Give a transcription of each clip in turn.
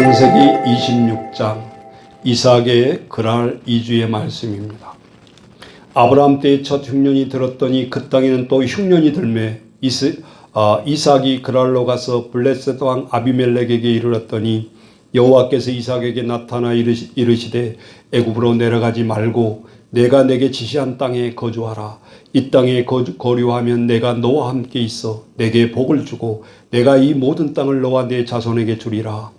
창세기 26장 이삭의 그랄 이주의 말씀입니다. 아브라함 때의 첫 흉년이 들었더니 그 땅에는 또 흉년이 들매 이스, 아, 이삭이 그랄로 가서 블레셋 왕 아비멜렉에게 이르렀더니 여호와께서 이삭에게 나타나 이르시, 이르시되 애굽으로 내려가지 말고 내가 내게 지시한 땅에 거주하라. 이 땅에 거류하면 내가 너와 함께 있어 내게 복을 주고 내가 이 모든 땅을 너와 내 자손에게 주리라.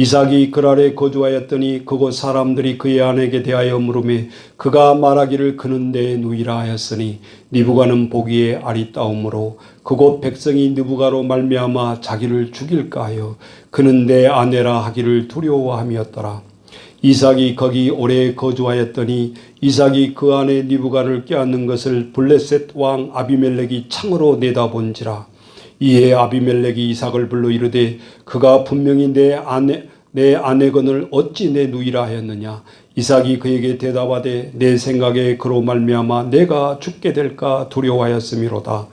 이삭이 그랄에 거주하였더니 그곳 사람들이 그의 아내에게 대하여 물음에 그가 말하기를 그는 내 누이라 하였으니 니부가는 보기에 아리따움으로 그곳 백성이 느부가로 말미암아 자기를 죽일까 하여 그는 내 아내라 하기를 두려워함이었더라. 이삭이 거기 오래 거주하였더니 이삭이 그 안에 니부가를 껴안는 것을 블레셋 왕 아비멜렉이 창으로 내다본지라 이에 아비멜렉이 이삭을 불러 이르되 그가 분명히 내 아내 내 아내건을 어찌 내 누이라 하였느냐 이삭이 그에게 대답하되 내 생각에 그로 말미암아 내가 죽게 될까 두려워하였음이로다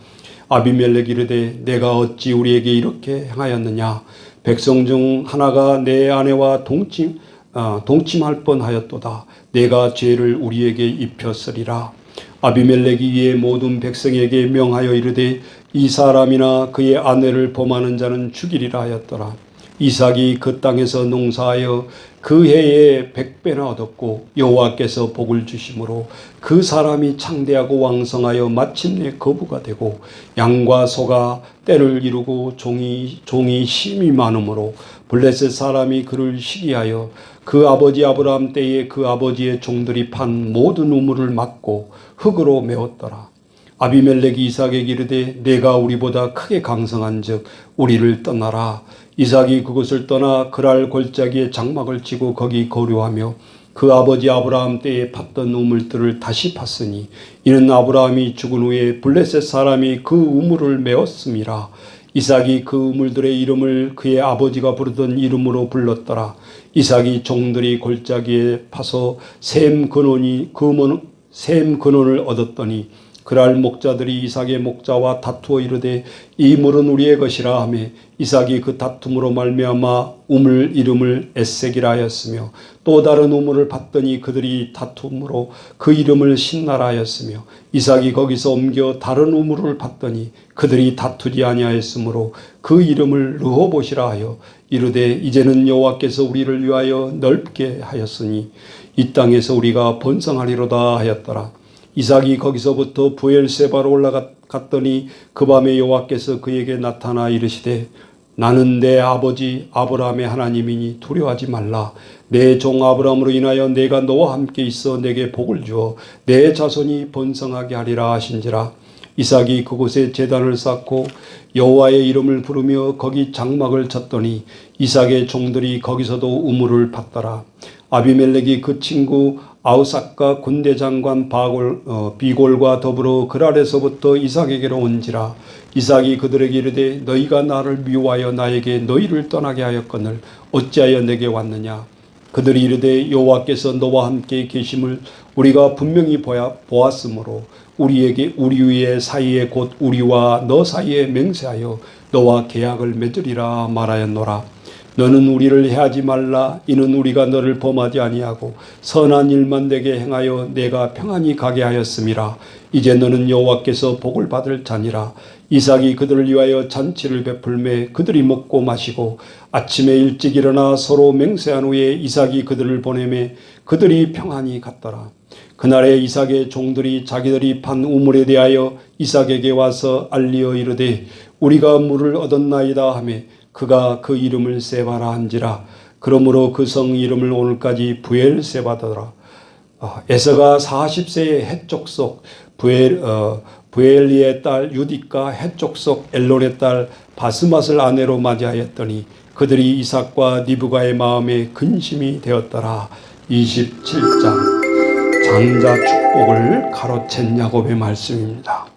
아비멜렉 이르되 내가 어찌 우리에게 이렇게 행하였느냐 백성 중 하나가 내 아내와 동침 아, 동침할 뻔하였도다. 내가 죄를 우리에게 입혔으리라. 아비멜렉이 이에 모든 백성에게 명하여 이르되 이 사람이나 그의 아내를 범하는 자는 죽이리라 하였더라. 이삭이 그 땅에서 농사하여 그 해에 백배나 얻었고 여호와께서 복을 주심으로 그 사람이 창대하고 왕성하여 마침내 거부가 되고 양과 소가 때를 이루고 종이 종이 심이 많으므로 블레셋 사람이 그를 시기하여 그 아버지 아브라함 때에 그 아버지의 종들이 판 모든 우물을 막고 흙으로 메웠더라. 아비멜렉이 이삭에게 이르되 내가 우리보다 크게 강성한즉 우리를 떠나라. 이삭이 그곳을 떠나 그랄 골짜기에 장막을 치고 거기 거류하며 그 아버지 아브라함 때에 팠던 우물들을 다시 팠으니 이는 아브라함이 죽은 후에 블레셋 사람이 그 우물을 메었음이라. 이삭이 그 우물들의 이름을 그의 아버지가 부르던 이름으로 불렀더라. 이삭이 종들이 골짜기에 파서 샘 근원이 근원 샘 근원을 얻었더니 그랄 목자들이 이삭의 목자와 다투어 이르되 이 물은 우리의 것이라 하매 이삭이 그 다툼으로 말미암아 우물 이름을 에색이라 하였으며 또 다른 우물을 봤더니 그들이 다툼으로 그 이름을 신나라 하였으며 이삭이 거기서 옮겨 다른 우물을 봤더니 그들이 다투지 아니하였으므로 그 이름을 르호봇이라 하여 이르되 이제는 여호와께서 우리를 위하여 넓게 하였으니 이 땅에서 우리가 번성하리로다 하였더라. 이삭이 거기서부터 부엘세바로 올라갔더니 그 밤에 여호와께서 그에게 나타나 이르시되 나는 내 아버지 아브라함의 하나님이니 두려워하지 말라. 내 종 아브라함으로 인하여 내가 너와 함께 있어 내게 복을 주어 내 자손이 번성하게 하리라 하신지라. 이삭이 그곳에 제단을 쌓고 여호와의 이름을 부르며 거기 장막을 쳤더니 이삭의 종들이 거기서도 우물을 팠더라. 아비멜렉이 그 친구 아우삭과 군대 장관 바골, 어, 비골과 더불어 그랄에서부터 이삭에게로 온지라 이삭이 그들에게 이르되 너희가 나를 미워하여 나에게 너희를 떠나게 하였거늘 어찌하여 내게 왔느냐? 그들이 이르되 여호와께서 너와 함께 계심을 우리가 분명히 보아, 보았으므로 우리에게 우리 위의 사이에 곧 우리와 너 사이에 맹세하여 너와 계약을 맺으리라 말하였노라 너는 우리를 해하지 말라. 이는 우리가 너를 범하지 아니하고 선한 일만 내게 행하여 내가 평안히 가게 하였음이라. 이제 너는 여호와께서 복을 받을 자니라. 이삭이 그들을 위하여 잔치를 베풀매 그들이 먹고 마시고 아침에 일찍 일어나 서로 맹세한 후에 이삭이 그들을 보내매 그들이 평안히 갔더라. 그날에 이삭의 종들이 자기들이 판 우물에 대하여 이삭에게 와서 알리어 이르되 우리가 물을 얻었나이다 하매 그가 그 이름을 세바라 한지라. 그러므로 그 성 이름을 오늘까지 부엘 세바더라. 어, 에서가 40세의 해족속 부엘 어, 부엘리의 딸 유디가 해족속 엘론의 딸 바스맛을 아내로 맞이하였더니 그들이 이삭과 니브가의 마음에 근심이 되었더라. 27장. 장자 축복 축복을 가로챈 야곱의 말씀입니다.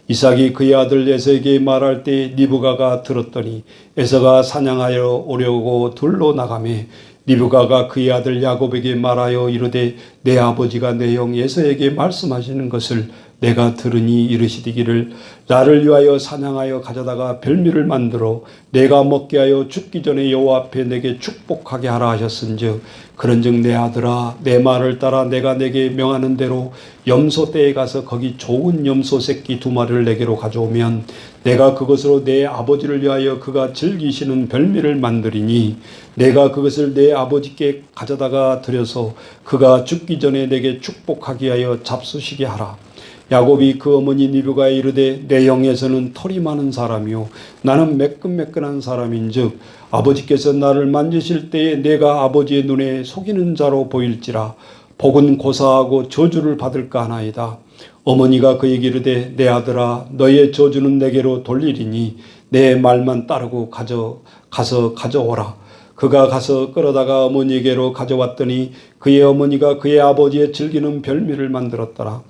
이삭이 그의 아들 에서에게 말할 때 리브가가 들었더니 에서가 사냥하여 오려고 둘로 나가매 리브가가 그의 아들 야곱에게 말하여 이르되 내 아버지가 내 형 에서에게 말씀하시는 것을 내가 들으니 이르시기를 나를 위하여 사냥하여 가져다가 별미를 만들어 내가 먹게 하여 죽기 전에 여호와 앞에 내게 축복하게 하라 하셨은즉 그런즉 내 아들아 내 말을 따라 내가 내게 명하는 대로 염소 떼에 가서 거기 좋은 염소 새끼 두 마리를 내게로 가져오면 내가 그것으로 내 아버지를 위하여 그가 즐기시는 별미를 만들이니 내가 그것을 내 아버지께 가져다가 드려서 그가 죽기 전에 내게 축복하게 하여 잡수시게 하라. 야곱이 그 어머니 리브가에 이르되 내 영에서는 털이 많은 사람이요 나는 매끈매끈한 사람인즉 아버지께서 나를 만지실 때에 내가 아버지의 눈에 속이는 자로 보일지라 복은 고사하고 저주를 받을까 하나이다. 어머니가 그에게 이르되 내 아들아 너의 저주는 내게로 돌리리니 내 말만 따르고 가져 가서 가져오라. 그가 가서 끌어다가 어머니에게로 가져왔더니 그의 어머니가 그의 아버지의 즐기는 별미를 만들었더라.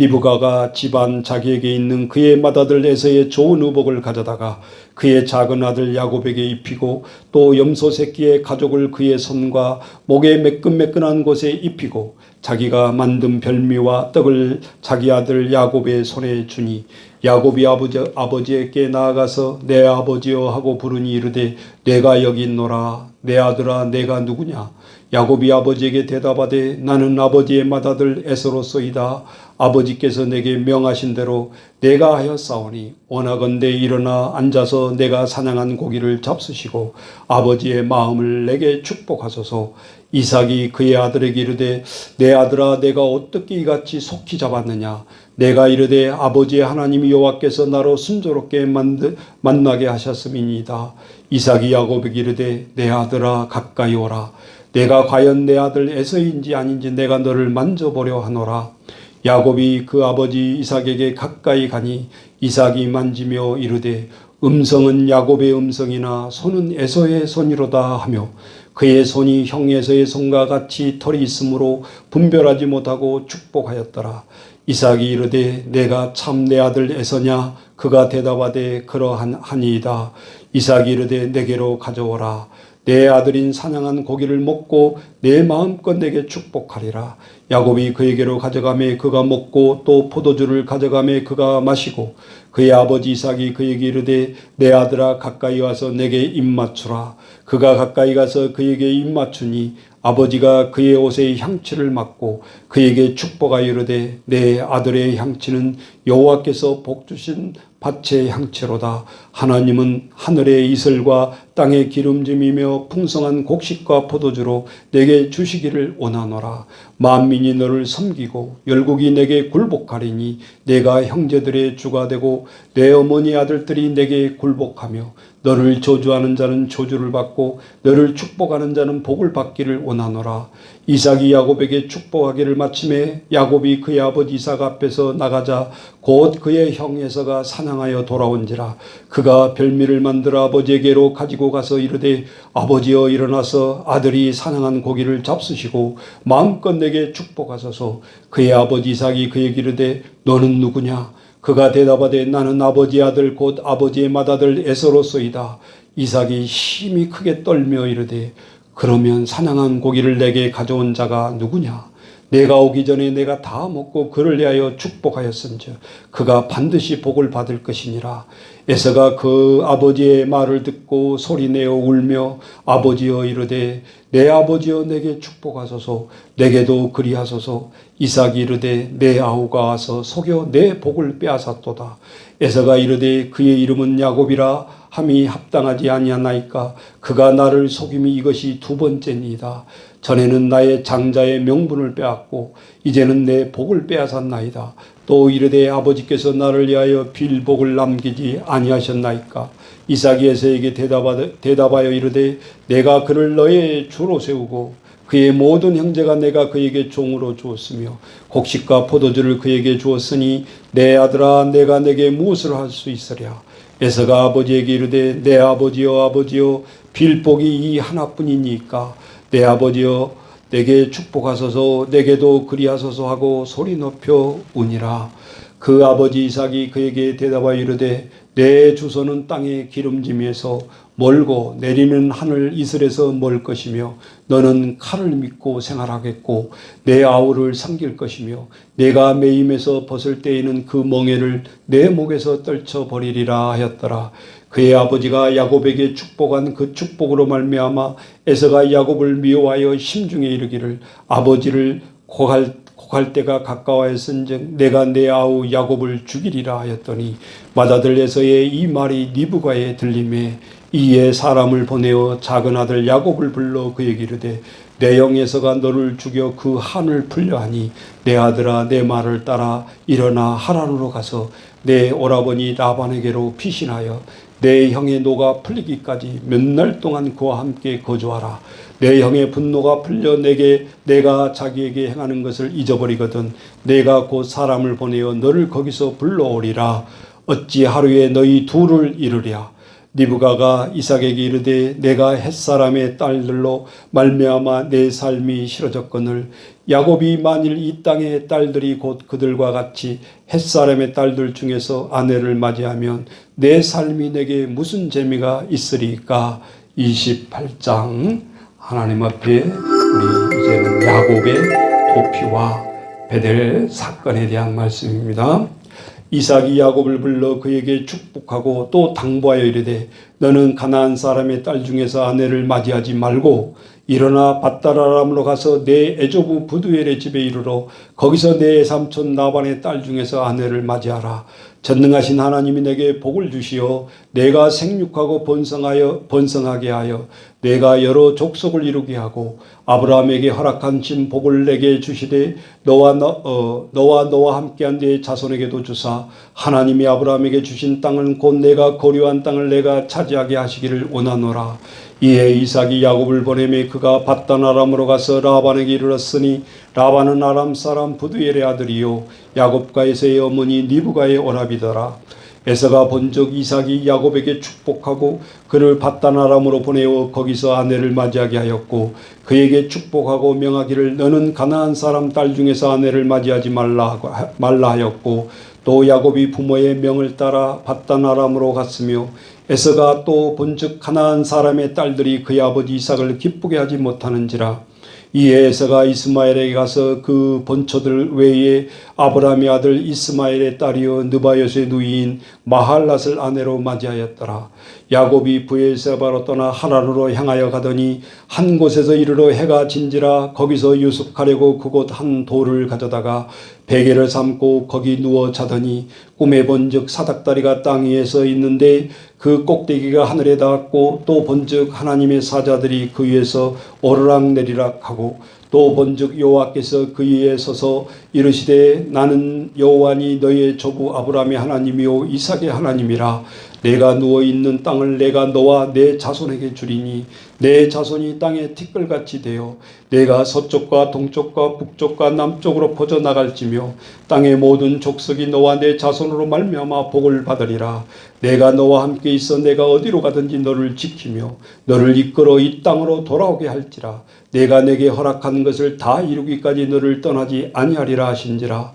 리브가가 집안 자기에게 있는 그의 맏아들 에서의 좋은 의복을 가져다가 그의 작은 아들 야곱에게 입히고 또 염소 새끼의 가족을 그의 손과 목에 매끈매끈한 곳에 입히고 자기가 만든 별미와 떡을 자기 아들 야곱의 손에 주니 야곱이 아버지, 아버지에게 나아가서 내 아버지여 하고 부르니 이르되 내가 여기 있노라. 내 아들아 내가 누구냐? 야곱이 아버지에게 대답하되 나는 아버지의 맏아들 에서로소이다 아버지께서 내게 명하신 대로 내가 하였사오니 원하건대 일어나 앉아서 내가 사냥한 고기를 잡수시고 아버지의 마음을 내게 축복하소서. 이삭이 그의 아들에게 이르되 내 아들아 내가 어떻게 이같이 속히 잡았느냐? 내가 이르되 아버지의 하나님 여호와께서 나로 순조롭게 만드, 만나게 하셨음이니이다. 이삭이 야곱에게 이르되 내 아들아 가까이 오라. 내가 과연 내 아들 에서인지 아닌지 내가 너를 만져보려 하노라 야곱이 그 아버지 이삭에게 가까이 가니 이삭이 만지며 이르되 음성은 야곱의 음성이나 손은 에서의 손이로다 하며 그의 손이 형 에서의 손과 같이 털이 있으므로 분별하지 못하고 축복하였더라. 이삭이 이르되 내가 참 내 아들 에서냐 그가 대답하되 그러하니이다. 이삭이 이르되 내게로 가져오라. 내 아들인 사냥한 고기를 먹고 내 마음껏 내게 축복하리라. 야곱이 그에게로 가져가매 그가 먹고 또 포도주를 가져가매 그가 마시고 그의 아버지 이삭이 그에게 이르되 내 아들아 가까이 와서 내게 입 맞추라. 그가 가까이 가서 그에게 입 맞추니 아버지가 그의 옷에 향취를 맡고 그에게 축복하여 이르되 내 아들의 향취는 여호와께서 복 주신 밭의 향취로다. 하나님은 하늘의 이슬과 땅의 기름짐이며 풍성한 곡식과 포도주로 내게 주시기를 원하노라. 만민이 너를 섬기고 열국이 내게 굴복하리니 내가 형제들의 주가 되고 내 어머니 아들들이 내게 굴복하며 너를 저주하는 자는 저주를 받고 너를 축복하는 자는 복을 받기를 원하노라. 이삭이 야곱에게 축복하기를 마침에 야곱이 그의 아버지 이삭 앞에서 나가자 곧 그의 형 에서가 사냥하여 돌아온지라. 그가 별미를 만들어 아버지에게로 가지고 가서 이르되 아버지여 일어나서 아들이 사냥한 고기를 잡수시고 마음껏 내게 축복하소서. 그의 아버지 이삭이 그에게 이르되 너는 누구냐 그가 대답하되 나는 아버지 아들 곧 아버지의 맏아들 에서로소이다 이삭이 힘이 크게 떨며 이르되 그러면 사냥한 고기를 내게 가져온 자가 누구냐? 내가 오기 전에 내가 다 먹고 그를 위하여 축복하였은즉 그가 반드시 복을 받을 것이니라. 에서가 그 아버지의 말을 듣고 소리내어 울며 아버지여 이르되 내 아버지여 내게 축복하소서 내게도 그리하소서 이삭이 이르되 내 아우가 와서 속여 내 복을 빼앗았도다. 에서가 이르되 그의 이름은 야곱이라 함이 합당하지 아니하나이까 그가 나를 속임이 이것이 두 번째니이다 전에는 나의 장자의 명분을 빼앗고 이제는 내 복을 빼앗았나이다. 또 이르되 아버지께서 나를 위하여 빌복을 남기지 아니하셨나이까. 이삭이 에서에게 대답하여, 이르되 내가 그를 너의 주로 세우고 그의 모든 형제가 내가 그에게 종으로 주었으며 곡식과 포도주를 그에게 주었으니 내 아들아 내가 내게 무엇을 할 수 있으랴? 에서가 아버지에게 이르되 내 아버지여 아버지여 빌복이 이 하나뿐이니까. 내 아버지여 내게 축복하소서 내게도 그리하소서 하고 소리 높여 우니라. 그 아버지 이삭이 그에게 대답하여 이르되 내 주소는 땅의 기름짐에서 멀고 내리는 하늘 이슬에서 멀 것이며 너는 칼을 믿고 생활하겠고 내 아우를 섬길 것이며 내가 매임에서 벗을 때에는 그 멍에를 내 목에서 떨쳐 버리리라 하였더라. 그의 아버지가 야곱에게 축복한 그 축복으로 말미암아 에서가 야곱을 미워하여 심중에 이르기를 아버지를 고할 고갈 때가 가까워했은즉 내가 내 아우 야곱을 죽이리라 하였더니 마다들에서의 이 말이 니부가에 들림에 이에 사람을 보내어 작은 아들 야곱을 불러 그에게 이르되 내 영에서가 너를 죽여 그 한을 풀려 하니 내 아들아 내 말을 따라 일어나 하란으로 가서 내 오라버니 라반에게로 피신하여 내 형의 노가 풀리기까지 몇 날 동안 그와 함께 거주하라. 내 형의 분노가 풀려 내게 내가 자기에게 행하는 것을 잊어버리거든 내가 곧 사람을 보내어 너를 거기서 불러오리라. 어찌 하루에 너희 둘을 이루랴. 니브가가 이삭에게 이르되 내가 햇사람의 딸들로 말미암아 내 삶이 싫어졌거늘 야곱이 만일 이 땅의 딸들이 곧 그들과 같이 햇사람의 딸들 중에서 아내를 맞이하면 내 삶이 내게 무슨 재미가 있으리까 28장 하나님 앞에 우리 이제는 야곱의 도피와 베델 사건에 대한 말씀입니다. 이삭이 야곱을 불러 그에게 축복하고 또 당부하여 이르되 너는 가나안 사람의 딸 중에서 아내를 맞이하지 말고 일어나 밧다라람으로 가서 내 애조부 부두엘의 집에 이르러 거기서 내 삼촌 나반의 딸 중에서 아내를 맞이하라. 전능하신 하나님이 내게 복을 주시어 내가 생육하고 번성하여 번성하게 하여 내가 여러 족속을 이루게 하고 아브라함에게 허락한 진 복을 내게 주시되 너와 너, 어, 너와 너와 함께한 내 자손에게도 주사 하나님이 아브라함에게 주신 땅은 곧 내가 거류한 땅을 내가 차지하게 하시기를 원하노라 이에 이삭이 야곱을 보내매 그가 바단 아람으로 가서 라반에게 이르렀으니 라반은 아람 사람 부두엘의 아들이요 야곱과 에서의 어머니 니브가의 오라비더라. 에서가 본적 이삭이 야곱에게 축복하고 그를 바단 아람으로 보내어 거기서 아내를 맞이하게 하였고 그에게 축복하고 명하기를 너는 가나안 사람 딸 중에서 아내를 맞이하지 말라 말라 하였고 또 야곱이 부모의 명을 따라 바단 아람으로 갔으며 에서가 또 본즉 가나안 사람의 딸들이 그의 아버지 이삭을 기쁘게 하지 못하는지라 이에 에서가 이스마엘에게 가서 그 본처들 외에 아브라함의 아들 이스마엘의 딸이요 느바요스의 누이인 마할랏을 아내로 맞이하였더라. 야곱이 부엘세바로 떠나 하란으로 향하여 가더니 한 곳에서 이르러 해가 진지라 거기서 유숙하려고 그곳 한 돌을 가져다가 베개를 삼고 거기 누워 자더니 꿈에 본즉 사닥다리가 땅 위에서 있는데 그 꼭대기가 하늘에 닿았고 또 본즉 하나님의 사자들이 그 위에서 오르락 내리락 하고 또 본즉 여호와께서 그 위에 서서 이르시되 나는 여호와니 너의 조부 아브라함의 하나님이요 이삭의 하나님이라 내가 누워 있는 땅을 내가 너와 내 자손에게 주리니 내 자손이 땅에 티끌같이 되어 내가 서쪽과 동쪽과 북쪽과 남쪽으로 퍼져 나갈지며 땅의 모든 족속이 너와 내 자손으로 말미암아 복을 받으리라. 내가 너와 함께 있어 내가 어디로 가든지 너를 지키며 너를 이끌어 이 땅으로 돌아오게 할지라. 내가 내게 허락한 것을 다 이루기까지 너를 떠나지 아니하리라 하신지라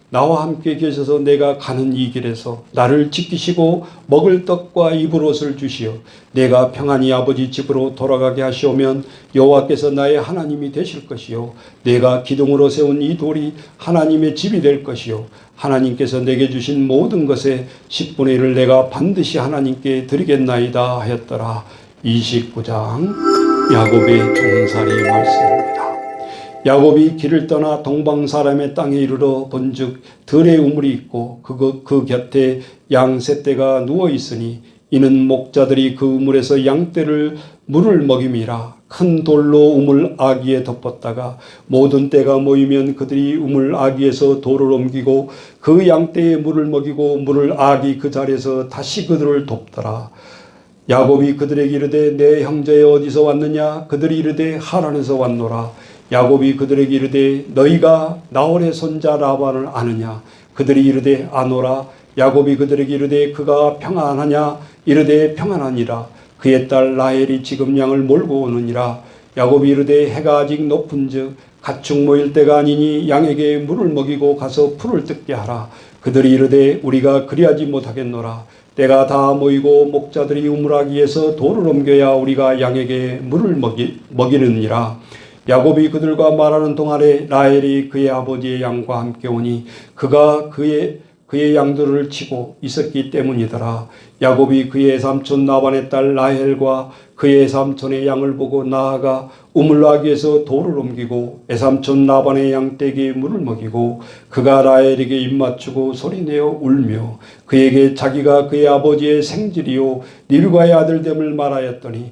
나와 함께 계셔서 내가 가는 이 길에서 나를 지키시고 먹을 떡과 입을 옷을 주시어 내가 평안히 아버지 집으로 돌아가게 하시오면 여호와께서 나의 하나님이 되실 것이요. 내가 기둥으로 세운 이 돌이 하나님의 집이 될 것이요. 하나님께서 내게 주신 모든 것의 10분의 1을 내가 반드시 하나님께 드리겠나이다 하였더라. 29장 야곱의 종살이 말씀입니다. 야곱이 길을 떠나 동방 사람의 땅에 이르러 본즉 들의 우물이 있고 그, 그 곁에 양세 떼가 누워 있으니 이는 목자들이 그 우물에서 양떼를 물을 먹임이라 큰 돌로 우물 아기에 덮었다가 모든 때가 모이면 그들이 우물 아기에서 돌을 옮기고 그 양떼에 물을 먹이고 물을 아기 그 자리에서 다시 그들을 돕더라. 야곱이 그들에게 이르되 내 형제 어디서 왔느냐? 그들이 이르되 하란에서 왔노라 야곱이 그들에게 이르되 너희가 나홀의 손자 라반을 아느냐? 그들이 이르되 아노라. 야곱이 그들에게 이르되 그가 평안하냐? 이르되 평안하니라. 그의 딸 라헬이 지금 양을 몰고 오느니라. 야곱이 이르되 해가 아직 높은즉 가축 모일 때가 아니니 양에게 물을 먹이고 가서 풀을 뜯게 하라. 그들이 이르되 우리가 그리하지 못하겠노라. 때가 다 모이고 목자들이 우물하기에서 돌을 옮겨야 우리가 양에게 물을 먹이, 먹이느니라 야곱이 그들과 말하는 동안에 라헬이 그의 아버지의 양과 함께 오니 그가 그의 그의 양들을 치고 있었기 때문이더라. 야곱이 그의 삼촌 나반의 딸 라헬과 그의 삼촌의 양을 보고 나아가 우물나기에서 돌을 옮기고 애삼촌 나반의 양떼기에 물을 먹이고 그가 라헬에게 입맞추고 소리내어 울며 그에게 자기가 그의 아버지의 생질이요 니르가의 아들됨을 말하였더니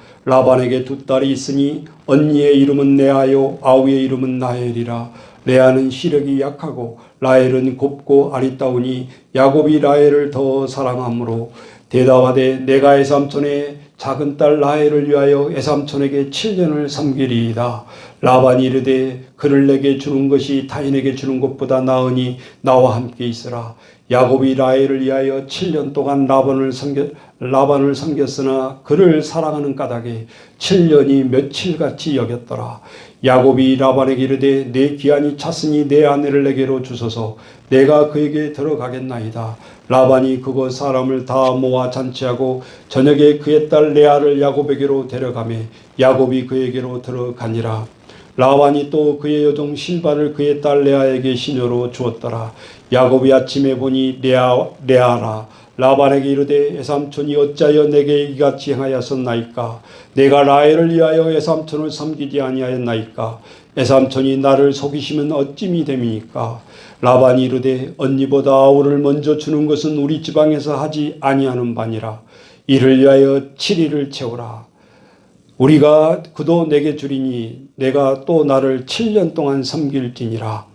라반에게 두 딸이 있으니 언니의 이름은 레아요 아우의 이름은 나엘이라 레아는 시력이 약하고 라헬은 곱고 아리따우니 야곱이 라헬을 더 사랑하므로 대답하되 내가 에삼촌의 작은 딸 라헬을 위하여 에삼촌에게 7년을 섬기리이다. 라반이 이르되 그를 내게 주는 것이 타인에게 주는 것보다 나으니 나와 함께 있으라. 야곱이 라헬을 위하여 7년 동안 라반을 섬겨 라반을 섬겼으나 그를 사랑하는 까닭에 7년이 며칠같이 여겼더라. 야곱이 라반에게 이르되 내 기한이 찼으니 내 아내를 내게로 주소서 내가 그에게 들어가겠나이다. 라반이 그곳 사람을 다 모아 잔치하고 저녁에 그의 딸 레아를 야곱에게로 데려가매 야곱이 그에게로 들어가니라. 라반이 또 그의 여종 실바를 그의 딸 레아에게 시녀로 주었더라. 야곱이 아침에 보니 레아, 레아라. 라반에게 이르되 에삼촌이 어찌하여 내게 이같이 행하였었나이까? 내가 라헬을 위하여 에삼촌을 섬기지 아니하였나이까? 에삼촌이 나를 속이시면 어찌미 됨이니까? 라반이 이르되 언니보다 아우를 먼저 주는 것은 우리 지방에서 하지 아니하는 바니라. 이를 위하여 7일을 채우라. 우리가 그도 내게 주리니 내가 또 나를 7년 동안 섬길지니라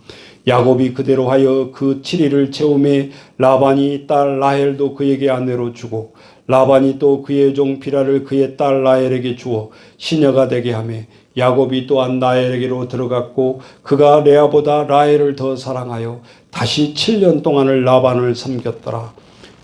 야곱이 그대로 하여 그 7일을 채우매 라반이 딸 라헬도 그에게 아내로 주고 라반이 또 그의 종 비라를 그의 딸 라헬에게 주어 시녀가 되게 하매 야곱이 또한 라헬에게로 들어갔고 그가 레아보다 라헬을 더 사랑하여 다시 7년 동안을 라반을 섬겼더라.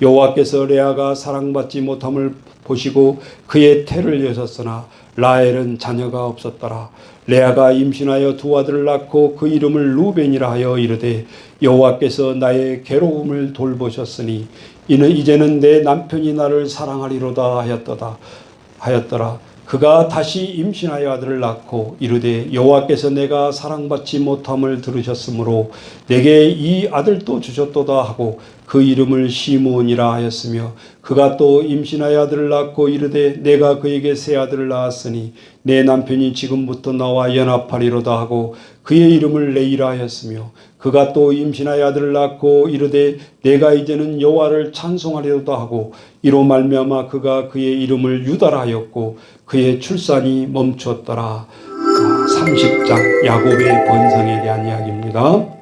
여호와께서 레아가 사랑받지 못함을 보시고 그의 태를 여셨으나 라헬은 자녀가 없었더라. 레아가 임신하여 두 아들을 낳고 그 이름을 루벤이라 하여 이르되 여호와께서 나의 괴로움을 돌보셨으니 이는 이제는 내 남편이 나를 사랑하리로다 하였도다 하였더라. 그가 다시 임신하여 아들을 낳고 이르되 여호와께서 내가 사랑받지 못함을 들으셨으므로 내게 이 아들도 주셨도다 하고 그 이름을 시므온이라 하였으며 그가 또 임신하여 아들을 낳고 이르되 내가 그에게 새 아들을 낳았으니 내 남편이 지금부터 나와 연합하리로다 하고 그의 이름을 레이라 하였으며 그가 또 임신하여 아들을 낳고 이르되 내가 이제는 여호와를 찬송하리로다 하고 이로 말미암아 그가 그의 이름을 유다라 하였고 그의 출산이 멈추었더라. 30장 야곱의 번성에 대한 이야기입니다.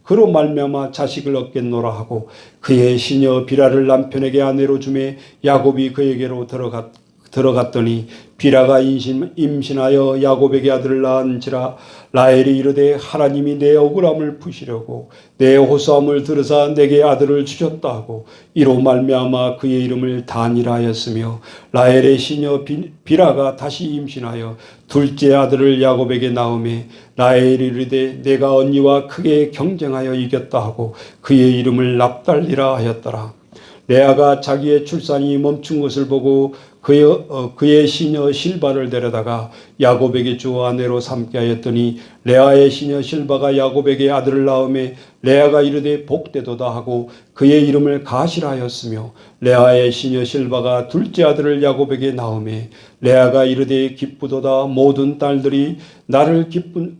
그로 말미암아 자식을 얻겠노라 하고 그의 시녀 비라를 남편에게 아내로 주매 야곱이 그에게로 들어갔 들어갔더니 비라가 임신, 임신하여 야곱에게 아들을 낳은지라 라헬이 이르되 하나님이 내 억울함을 푸시려고 내 호소함을 들으사 내게 아들을 주셨다 하고 이로 말미암아 그의 이름을 단이라 하였으며 라헬의 시녀 비, 비라가 다시 임신하여 둘째 아들을 야곱에게 낳음에 라헬이 이르되 내가 언니와 크게 경쟁하여 이겼다 하고 그의 이름을 납달리라 하였더라. 레아가 자기의 출산이 멈춘 것을 보고 그의, 어, 그의 시녀 실바를 데려다가 야곱에게 주어 아내로 삼게 하였더니 레아의 시녀 실바가 야곱에게 아들을 낳음에 레아가 이르되 복되도다 하고 그의 이름을 가시라하였으며 레아의 시녀 실바가 둘째 아들을 야곱에게 낳음에 레아가 이르되 기쁘도다 모든 딸들이 나를 기쁜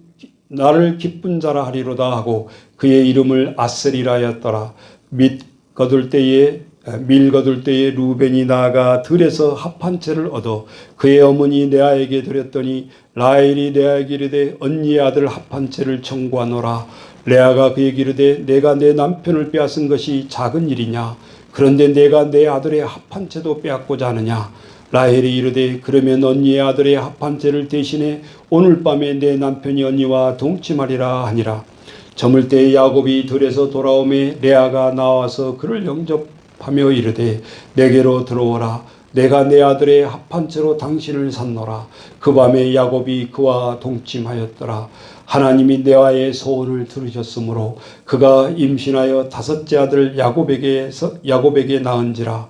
나를 기쁜 자라 하리로다 하고 그의 이름을 아셀이라 하였더라. 및 거둘 때에 밀 거둘 때에 루벤이 나아가 들에서 합한 채를 얻어 그의 어머니 레아에게 드렸더니 라헬이 레아에게 이르되 언니의 아들 합한 채를 청구하노라. 레아가 그에게 이르되 내가 내 남편을 빼앗은 것이 작은 일이냐? 그런데 내가 내 아들의 합한 채도 빼앗고자 하느냐? 라헬이 이르되 그러면 언니의 아들의 합한 채를 대신해 오늘 밤에 내 남편이 언니와 동침하리라 하니라. 저물 때 야곱이 들에서 돌아오매 레아가 나와서 그를 영접 하며 이르되 내게로 들어오라. 내가 내 아들의 합한 채로 당신을 샀노라. 그 밤에 야곱이 그와 동침하였더라. 하나님이 레아의 소원을 들으셨으므로 그가 임신하여 다섯째 아들 야곱에게 야곱에게 낳은지라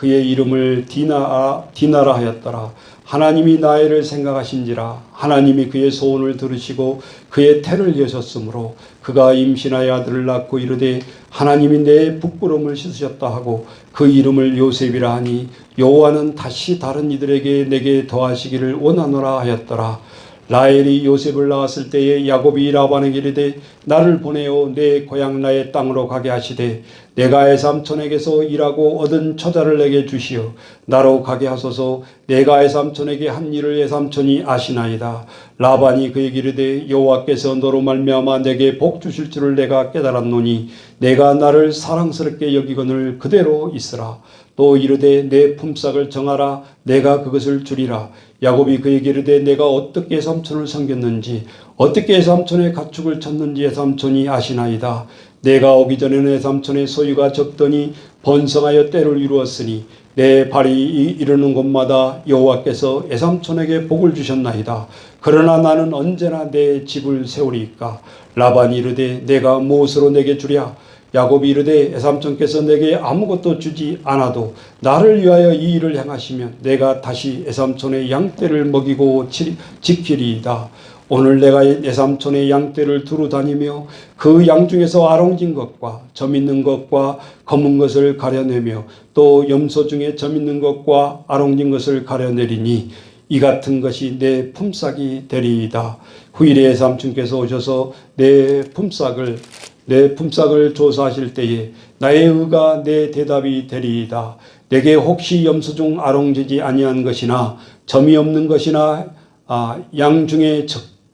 그의 이름을 디나, 디나라 하였더라. 하나님이 나이를 생각하신지라 하나님이 그의 소원을 들으시고 그의 태를 여셨으므로 그가 임신하여 아들을 낳고 이르되 하나님이 내 부끄러움을 씻으셨다 하고 그 이름을 요셉이라 하니 여호와는 다시 다른 이들에게 내게 더하시기를 원하노라 하였더라. 라헬이 요셉을 낳았을 때에 야곱이 라반에게 이르되 나를 보내어 내 고향 나의 땅으로 가게 하시되 내가 애삼촌에게서 일하고 얻은 처자를 내게 주시어 나로 가게 하소서. 내가 애삼촌에게 한 일을 애삼촌이 아시나이다. 라반이 그에게 이르되 여호와께서 너로 말미암아 내게 복 주실 줄을 내가 깨달았노니 내가 나를 사랑스럽게 여기거늘 그대로 있으라 또 이르되 내 품삯을 정하라 내가 그것을 주리라 야곱이 그에게 이르되 내가 어떻게 삼촌을 섬겼는지 어떻게 삼촌의 가축을 쳤는지 삼촌이 아시나이다 내가 오기 전에는 삼촌의 소유가 적더니 번성하여 때를 이루었으니 내 발이 이르는 곳마다 여호와께서 애삼촌에게 복을 주셨나이다. 그러나 나는 언제나 내 집을 세우리이까. 라반이 이르되 내가 무엇으로 내게 주랴? 야곱이 이르되 에삼촌께서 내게 아무것도 주지 않아도 나를 위하여 이 일을 행하시면 내가 다시 에삼촌의 양떼를 먹이고 지키리이다. 오늘 내가 에삼촌의 양떼를 두루 다니며 그 양 중에서 아롱진 것과 점 있는 것과 검은 것을 가려내며 또 염소 중에 점 있는 것과 아롱진 것을 가려내리니 이 같은 것이 내 품삯이 되리이다. 후일에 삼촌께서 오셔서 내 품삯을 내 품삯을 조사하실 때에 나의 의가 내 대답이 되리이다. 내게 혹시 염소 중 아롱지지 아니한 것이나 점이 없는 것이나 아, 양 중에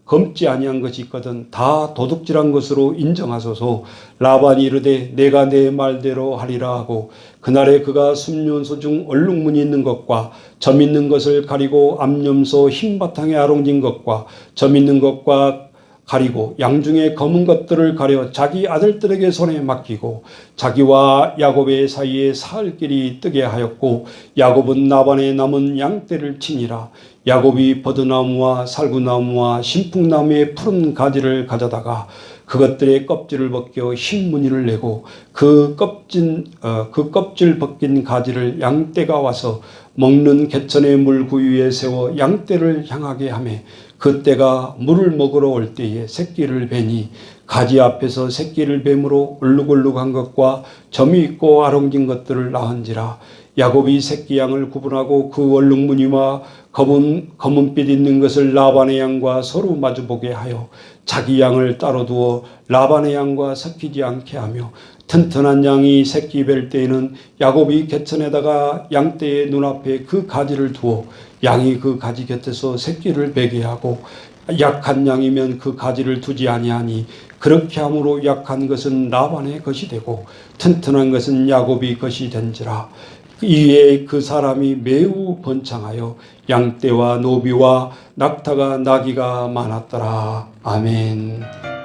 검지 아니한 것이 있거든 다 도둑질한 것으로 인정하소서 라반이 이르되 내가 내 말대로 하리라 하고 그날에 그가 순년소 중 얼룩무늬 있는 것과 점 있는 것을 가리고 암염소 흰 바탕에 아롱진 것과 점 있는 것과 가리고 양 중에 검은 것들을 가려 자기 아들들에게 손에 맡기고 자기와 야곱의 사이에 사흘 길이 뜨게 하였고 야곱은 나반에 남은 양떼를 치니라. 야곱이 버드나무와 살구나무와 신풍나무의 푸른 가지를 가져다가 그것들의 껍질을 벗겨 흰 무늬를 내고 그 껍질 어, 그 껍질 벗긴 가지를 양떼가 와서 먹는 개천의 물구 위에 세워 양떼를 향하게 하매 그때가 물을 먹으러 올 때에 새끼를 베니 가지 앞에서 새끼를 뱀으로 울룩울룩한 것과 점이 있고 아롱진 것들을 낳은지라 야곱이 새끼 양을 구분하고 그 얼룩 무늬와 검은 검은빛 있는 것을 라반의 양과 서로 마주보게 하여 자기 양을 따로 두어 라반의 양과 섞이지 않게 하며 튼튼한 양이 새끼 뵐 때에는 야곱이 개천에다가 양떼의 눈앞에 그 가지를 두어 양이 그 가지 곁에서 새끼를 베게 하고 약한 양이면 그 가지를 두지 아니하니 그렇게 함으로 약한 것은 라반의 것이 되고 튼튼한 것은 야곱이 것이 된지라 이에 그 사람이 매우 번창하여 양떼와 노비와 낙타가 나기가 많았더라 아멘.